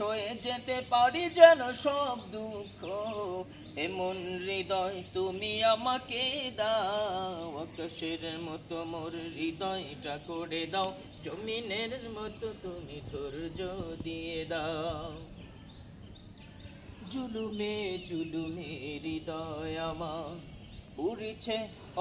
সয়ে যেতে পারি যেন সব দুঃখ। এমন হৃদয় তুমি আমাকে দাও, আকাশের মতো মোর হৃদয়টা করে দাও, জমিনের মতো তুমি ধৈর্য দিয়ে দাও। জুলুমে জুলুমে হৃদয় আমার উড়ছে,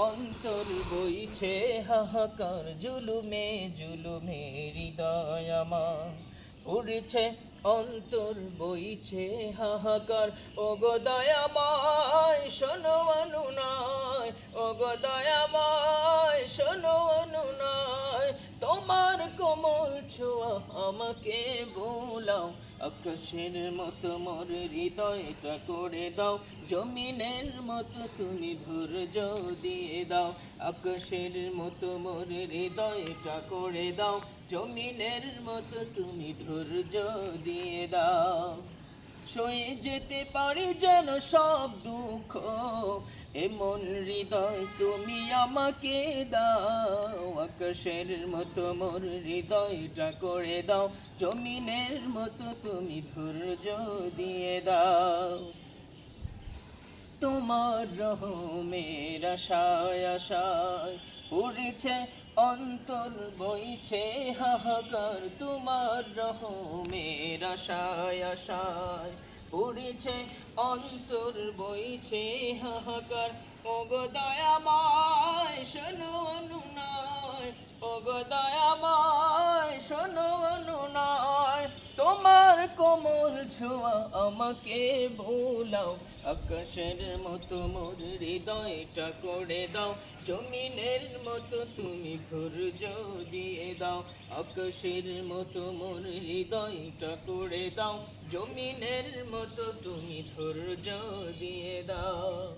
অন্তর বইছে, হাহাকার জুলুমে জুলুমে হৃদয় আমার। উড়ছে অন্তর বইছে হাহাকার। ও গো দয়াময় শোনো অনুনয়। ও গো দয়াময় ছোঁয়া আমাকে বোলাও আকাশের মতো মোর হৃদয়টা করে দাও। জমিনের মতো তুমি ধৈর্য দিয়ে দাও। আকাশের মতো মোর হৃদয়টা করে দাও। জমিনের মতো তুমি ধৈর্য দিয়ে দাও। সয়ে যেতে পারি যেন সব দুঃখ। এমন হৃদয় তুমি আমাকে দাও, আকাশের মতো মোর হৃদয়টা করে দাও, জমিনের মতো তুমি ধৈর্য দিয়ে দাও। তোমার রহমের আশায় আশায় উড়ছে অন্তর বইছে হাহাকার। তোমার রহমের আশায় আশায় উড়ছে অন্তর বইছে হাহাকার। ওগো দয়াময় শোনো নয় ওগো দয়াময় কোমল ছোঁয়া, আমাকে বোলাও। আকাশের মতো মোর হৃদয়টা করে দাও। জমিনের মতো তুমি ধৈর্য দিয়ে দাও। আকাশের মতো মোর হৃদয়টা করে দাও। জমিনের মতো তুমি ধৈর্য দিয়ে দাও।